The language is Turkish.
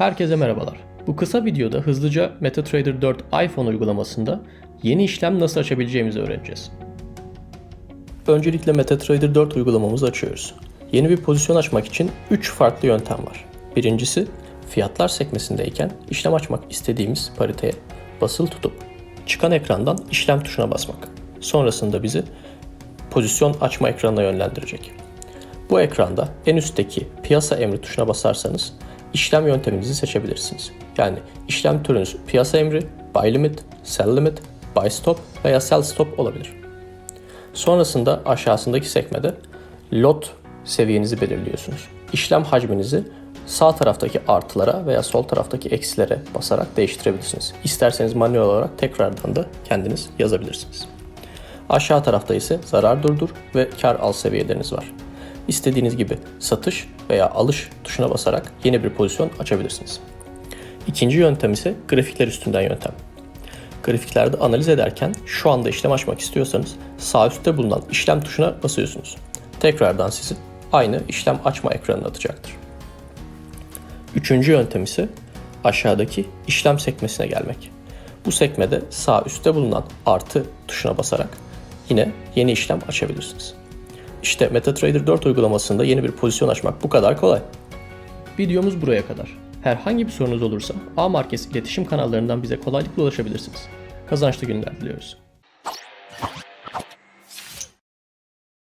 Herkese merhabalar. Bu kısa videoda hızlıca MetaTrader 4 iPhone uygulamasında yeni işlem nasıl açabileceğimizi öğreneceğiz. Öncelikle MetaTrader 4 uygulamamızı açıyoruz. Yeni bir pozisyon açmak için 3 farklı yöntem var. Birincisi, fiyatlar sekmesindeyken işlem açmak istediğimiz pariteye basılı tutup çıkan ekrandan işlem tuşuna basmak. Sonrasında bizi pozisyon açma ekranına yönlendirecek. Bu ekranda en üstteki piyasa emri tuşuna basarsanız işlem yönteminizi seçebilirsiniz. Yani işlem türünüz piyasa emri, buy limit, sell limit, buy stop veya sell stop olabilir. Sonrasında aşağısındaki sekmede lot seviyenizi belirliyorsunuz. İşlem hacminizi sağ taraftaki artılara veya sol taraftaki eksilere basarak değiştirebilirsiniz. İsterseniz manuel olarak tekrardan da kendiniz yazabilirsiniz. Aşağı tarafta ise zarar durdur ve kar al seviyeleriniz var. İstediğiniz gibi satış veya alış tuşuna basarak yeni bir pozisyon açabilirsiniz. İkinci yöntem ise grafikler üstünden yöntem. Grafiklerde analiz ederken şu anda işlem açmak istiyorsanız sağ üstte bulunan işlem tuşuna basıyorsunuz. Tekrardan sizi aynı işlem açma ekranına atacaktır. Üçüncü yöntem ise aşağıdaki işlem sekmesine gelmek. Bu sekmede sağ üstte bulunan artı tuşuna basarak yine yeni işlem açabilirsiniz. İşte MetaTrader 4 uygulamasında yeni bir pozisyon açmak bu kadar kolay. Videomuz buraya kadar. Herhangi bir sorunuz olursa A Markets iletişim kanallarından bize kolaylıkla ulaşabilirsiniz. Kazançlı günler diliyoruz.